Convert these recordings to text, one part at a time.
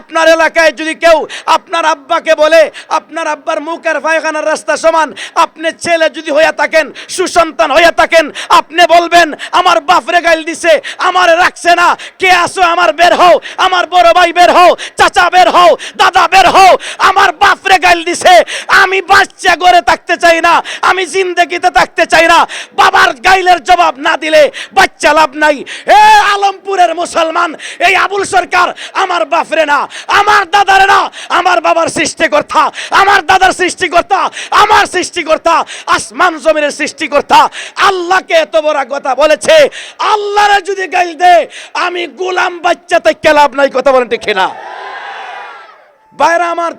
up আপনার এলাকায় যদি কেউ আপনার আব্বাকে বলে, আপনার আব্বার মুখের পায়খানার রাস্তা সমান, আপনি ছেলে যদি হইয়া থাকেন, সুসন্তান হইয়া থাকেন, আপনি বলবেন, আমার বাপরে গাইল দিছে, আমার রাখছে না, কে আসো আমার বের হও, আমার বড় ভাই বের হও, চাচা বের হও, দাদা বের হও, আমার বাপরে গাইল দিছে, আমি বাচ্চা গড়ে থাকতে চাই না, আমি জিন্দগিতে থাকতে চাই না, বাবার গাইলের জবাব না দিলে বাচ্চা লাভ নাই। এ আলমপুরের মুসলমান, এই আবুল সরকার আমার বাপরে না আমার দাদারে না, আমার বাবার সৃষ্টিকর্তা, আমার দাদার সৃষ্টিকর্তা, আমার সৃষ্টিকর্তা, আসমান জমিনের সৃষ্টিকর্তা, আল্লাহকে এত বড় কথা বলেছে, আল্লাহরে যদি গাইল দে, আমি গোলাম বাচ্চাতে কেলাব নাই, কথা বলেন ঠিক না বাইরে আমার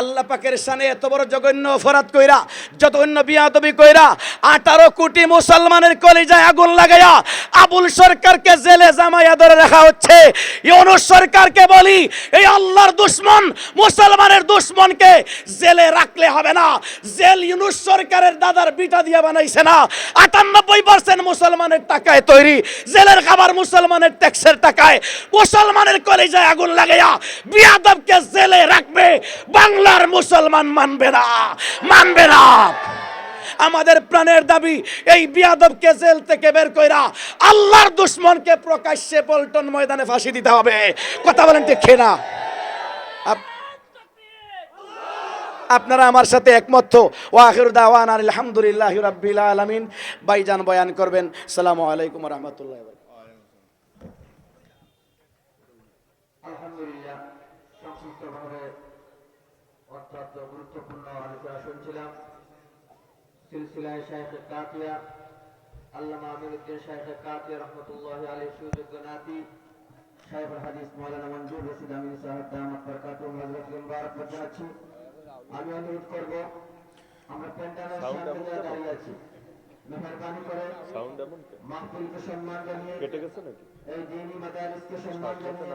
আল্লাহ পাকের সানে এত বড় জঘন্য অপরাধ কইরা যত অন্য বিয়াদবি কইরা, আঠারো কোটি মুসলমানের কলিজায় আগুন লাগাইয়া আবুল সরকারকে জেলে জামাইয়া ধরে রাখা হচ্ছে। ইউনুস সরকারকে বলি, এই আল্লাহর দুশ্মন, মুসলমানের দুশ্মনকে জেলে রাখলে হবে না। জেল ইউনুস সরকারের দাদার বিটা দিয়া বানাইছে না। আটানব্বই পার্সেন্ট মুসলমানের টাকায় তৈরি, জেলের খাবার মুসলমানের ট্যাক্সের টাকায়, মুসলমানের কলিজায় আগুন লাগাইয়া বিয়াদবকে জেলে রাখবে। বাংলার মুসলমান মানবে না মানবে না। আমাদের প্রাণের দাবি, এই বিয়াদবকে জেল থেকে বের কইরা আল্লাহর দুশ্মনকে প্রকাশ্যে পল্টন ময়দানে ফাঁসি দিতে হবে। কথা বলেন ঠিক না আপনারা আমার সাথে একমত তো? ওয়াখির দাওয়ান আলহামদুলিল্লাহ রাব্বিল আলামিন। ভাইজান বয়ান করবেন। সালামু আলাইকুম রহমতুল্লাহ আলহামদুলিল্লাহ, সংক্ষিপ্তভাবে অত্যন্ত গুরুত্বপূর্ণ আলোচনা শুনছিলাম। সিলসিলায় শাইখে কাতিয়া আল্লামা আমিরুদ্দিন শাইখে কাতিয়া রহমতুল্লাহ আলী সুযোগ্য নাতি সাহেবুল হাদিস মৌলানা মঞ্জুর রশিদ আমিন সাহেব দামাত বরকাতুহ হযরতকে মুবারক জানাচ্ছি আমি অনুরোধ করব আমরা প্যান্ডালের সামনে দাঁড়িয়ে আছি মেহরবানি করে সাউন্ড এমন? মাহফিলকে সম্মান জানিয়ে কেটে গেছে নাকি? এই দিনী মাদারিসকে সম্মান জানিয়ে